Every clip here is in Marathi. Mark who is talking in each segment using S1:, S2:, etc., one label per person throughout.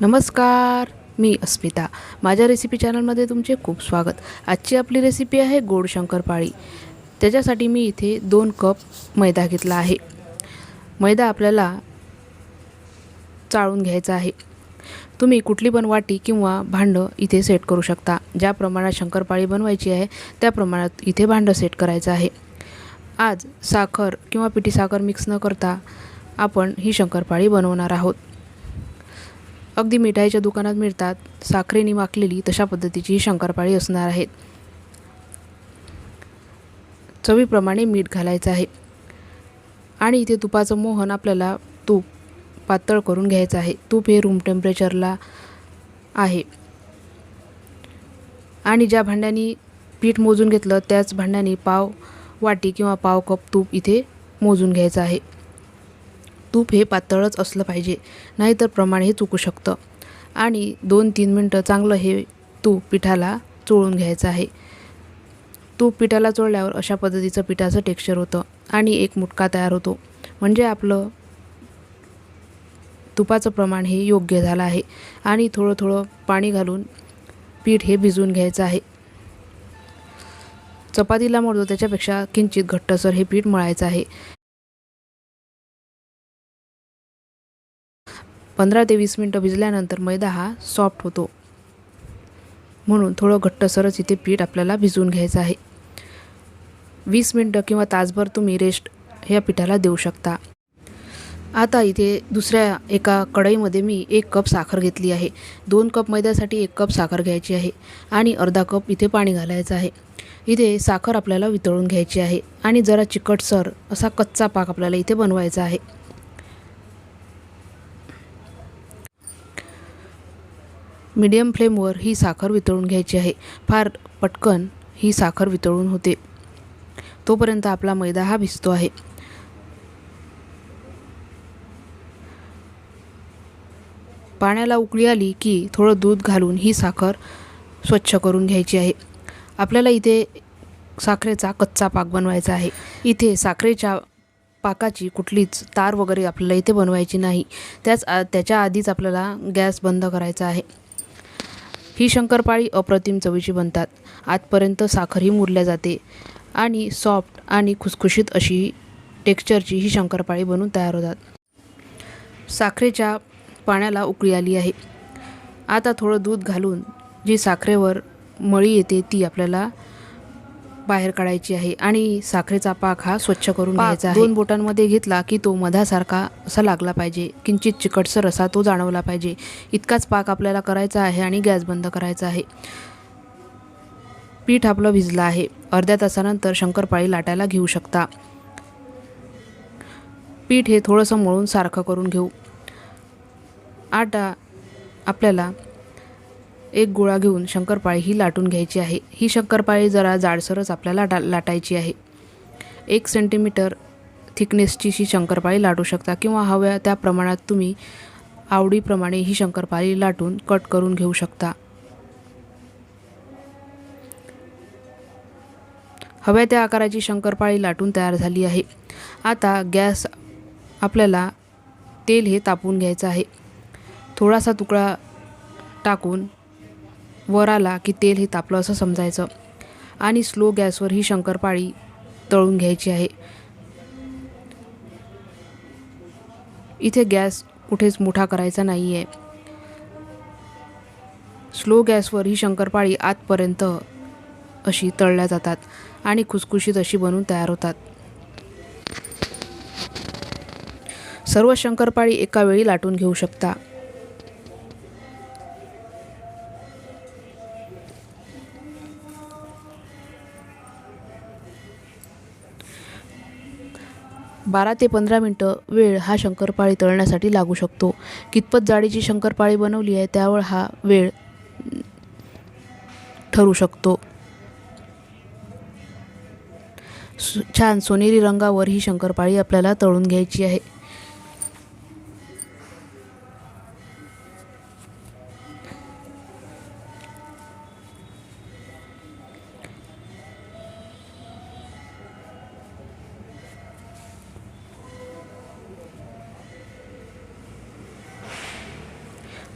S1: नमस्कार मी अस्मिता. माझ्या रेसिपी चॅनलमध्ये तुमचे खूप स्वागत. आजची आपली रेसिपी आहे गोड शंकरपाळी त्याच्यासाठी मी इथे दोन कप मैदा घेतला आहे. मैदा आपल्याला चाळून घ्यायचा आहे. तुम्ही कुठली पण वाटी किंवा भांडं इथे सेट करू शकता. ज्या प्रमाणात शंकरपाळी बनवायची आहे त्या प्रमाणात इथे भांडं सेट करायचं आहे. आज साखर किंवा पिठी साखर मिक्स न करता आपण ही शंकरपाळी बनवणार आहोत. अगदी मिठाईच्या दुकानात मिळतात साखरेने माखलेली तशा पद्धतीची ही शंकरपाळी असणार आहेत चवीप्रमाणे मीठ घालायचं आहे. आणि इथे तुपाचं मोहन आपल्याला तूप पातळ करून घ्यायचं आहे. तूप हे रूम टेम्परेचरला आहे. आणि ज्या भांड्यानी पीठ मोजून घेतलं त्याच भांड्याने पाव वाटी किंवा पाव कप तूप इथे मोजून घ्यायचं आहे. तूप हे पातळच असलं पाहिजे. नाहीतर प्रमाण हे चुकू शकतं. आणि दोन तीन मिनटं चांगलं हे तूप पिठाला चोळून घ्यायचं आहे. तूप पिठाला चोळल्यावर अशा पद्धतीचं पिठाचं टेक्स्चर होतं आणि एक मुटका तयार होतो. म्हणजे आपलं तुपाचं प्रमाण हे योग्य झालं आहे. आणि थोडं थोडं पाणी घालून पीठ हे भिजवून घ्यायचं आहे. चपातीला मोडतो त्याच्यापेक्षा किंचित घट्टसर हे पीठ मळायचं आहे. पंधरा ते वीस मिनटं भिजल्यानंतर मैदा हा सॉफ्ट होतो. म्हणून थोडं घट्टसरच इथे पीठ आपल्याला भिजवून घ्यायचं आहे. वीस मिनटं किंवा तासभर तुम्ही रेस्ट ह्या पिठाला देऊ शकता. आता इथे दुसऱ्या एका कढईमध्ये मी एक कप साखर घेतली आहे. दोन कप मैद्यासाठी एक कप साखर घ्यायची आहे आणि अर्धा कप इथे पाणी घालायचं आहे. इथे साखर आपल्याला वितळून घ्यायची आहे आणि जरा चिकटसर असा कच्चा पाक आपल्याला इथे बनवायचा आहे. मीडियम फ्लेमवर ही साखर वितळून घ्यायची आहे. फार पटकन ही साखर वितळून होते. तोपर्यंत आपला मैदा हा भिजतो आहे. पाण्याला उकळी आली की थोडं दूध घालून ही साखर स्वच्छ करून घ्यायची आहे. आपल्याला इथे साखरेचा कच्चा पाक बनवायचा आहे. इथे साखरेच्या पाकाची कुठलीच तार वगैरे आपल्याला इथे बनवायची नाही. त्याच त्याच्या आधीच आपल्याला गॅस बंद करायचा आहे. ही शंकरपाळी अप्रतिम चवीची बनतात. आजपर्यंत साखरही मुरल्या जाते आणि सॉफ्ट आणि खुसखुशीत अशी टेक्स्चरची ही शंकरपाळी बनून तयार होतात. साखरेच्या पाण्याला उकळी आली आहे. आता थोडं दूध घालून जी साखरेवर मळी येते ती आपल्याला बाहेर काढायची आहे आणि साखरेचा पाक हा स्वच्छ करून घ्यायचा आहे. दोन बोटांमध्ये घेतला की तो मधासारखा असा लागला पाहिजे. किंचित चिकटसर असा तो जाणवला पाहिजे. इतकाच पाक आपल्याला करायचा आहे आणि गॅस बंद करायचा आहे. पीठ आपलं भिजलं आहे. अर्ध्या तासानंतर शंकरपाळी लाटायला घेऊ शकता. पीठ हे थोडंसं मळून सारखं करून घेऊ. आटा आपल्याला एक गोळा घेऊन शंकरपाळी ही लाटून घ्यायची आहे. ही शंकरपाळी जरा जाडसरच आपल्याला लाटा लाटायची आहे. एक सेंटीमीटर थिकनेसची ही शंकरपाळी लाटू शकता किंवा हव्या त्या प्रमाणात तुम्ही आवडीप्रमाणे ही शंकरपाळी लाटून कट करून घेऊ शकता. हव्या त्या आकाराची शंकरपाळी लाटून तयार झाली आहे. आता गॅस आपल्याला तेल हे तापवून घ्यायचं आहे. थोडासा तुकडा टाकून वर आला की तेल हे तापलं असं समजायचं. आणि स्लो गॅसवर ही शंकरपाळी तळून घ्यायची आहे. इथे गॅस कुठेच मोठा करायचा नाही आहे स्लो गॅसवर ही शंकरपाळी आतपर्यंत अशी तळल्या जातात आणि खुसखुशीत अशी बनून तयार होतात. सर्व शंकरपाळी एका वेळी लाटून घेऊ शकता. बारा ते पंधरा मिनटं वेळ हा शंकरपाळी तळण्यासाठी लागू शकतो. कितपत जाडीची शंकरपाळी बनवली आहे त्यावर हा वेळ ठरू शकतो. सु- छान सोनेरी रंगावर ही शंकरपाळी आपल्याला तळून घ्यायची आहे.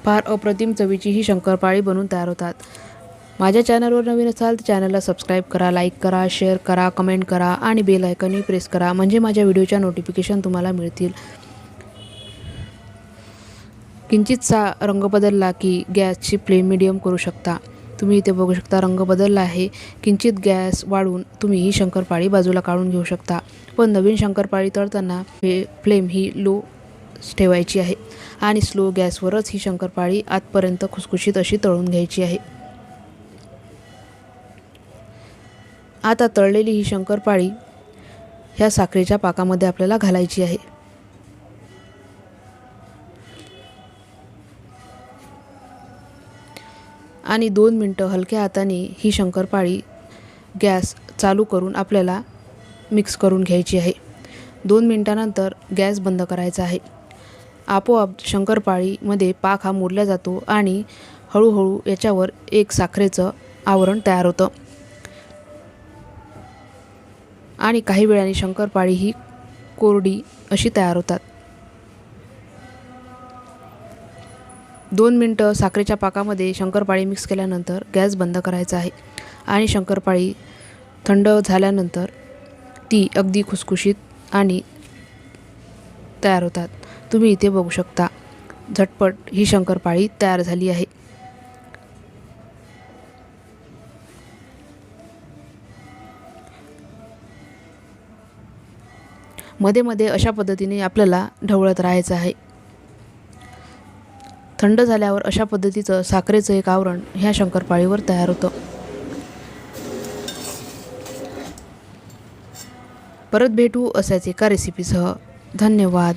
S1: फार अप्रतिम चवीची ही शंकरपाळी बनून तयार होतात. माझ्या चॅनलवर नवीन असाल तर चॅनलला सबस्क्राईब करा लाईक करा शेअर करा कमेंट करा आणि बेल आयकनही प्रेस करा. म्हणजे माझ्या व्हिडिओच्या नोटिफिकेशन तुम्हाला मिळतील. किंचितसा रंग बदलला की गॅसची फ्लेम मिडियम करू शकता. तुम्ही इथे बघू शकता रंग बदलला आहे. किंचित गॅस वाढून तुम्ही ही शंकरपाळी बाजूला काढून घेऊ शकता. पण नवीन शंकरपाळी तळताना हे फ्लेम ही लो ठेवायची आहे. आणि स्लो गॅसवरच ही शंकरपाळी आतपर्यंत खुसखुशीत अशी तळून घ्यायची आहे. आता तळलेली ही शंकरपाळी ह्या साखरेच्या पाकामध्ये आपल्याला घालायची आहे. आणि दोन मिनटं हलक्या हाताने ही शंकरपाळी गॅस चालू करून आपल्याला मिक्स करून घ्यायची आहे. दोन मिनटानंतर गॅस बंद करायचा आहे. आपोआप शंकरपाळीमध्ये पाक हा मोडला जातो आणि हळूहळू याच्यावर एक साखरेचं आवरण तयार होतं. आणि काही वेळाने शंकरपाळी ही कोरडी अशी तयार होतात. दोन मिनटं साखरेच्या पाकामध्ये शंकरपाळी मिक्स केल्यानंतर गॅस बंद करायचा आहे आणि शंकरपाळी थंड झाल्यानंतर ती अगदी खुसखुशीत आणि तयार होतात. तुम्ही इथे बघू शकता. झटपट ही शंकरपाळी तयार झाली आहे. मध्ये मध्ये अशा पद्धतीने आपल्याला ढवळत राहायचं आहे. थंड झाल्यावर अशा पद्धतीचं साखरेचं एक आवरण ह्या शंकरपाळीवर तयार होतं. परत भेटू असायचे एका रेसिपीसह धन्यवाद.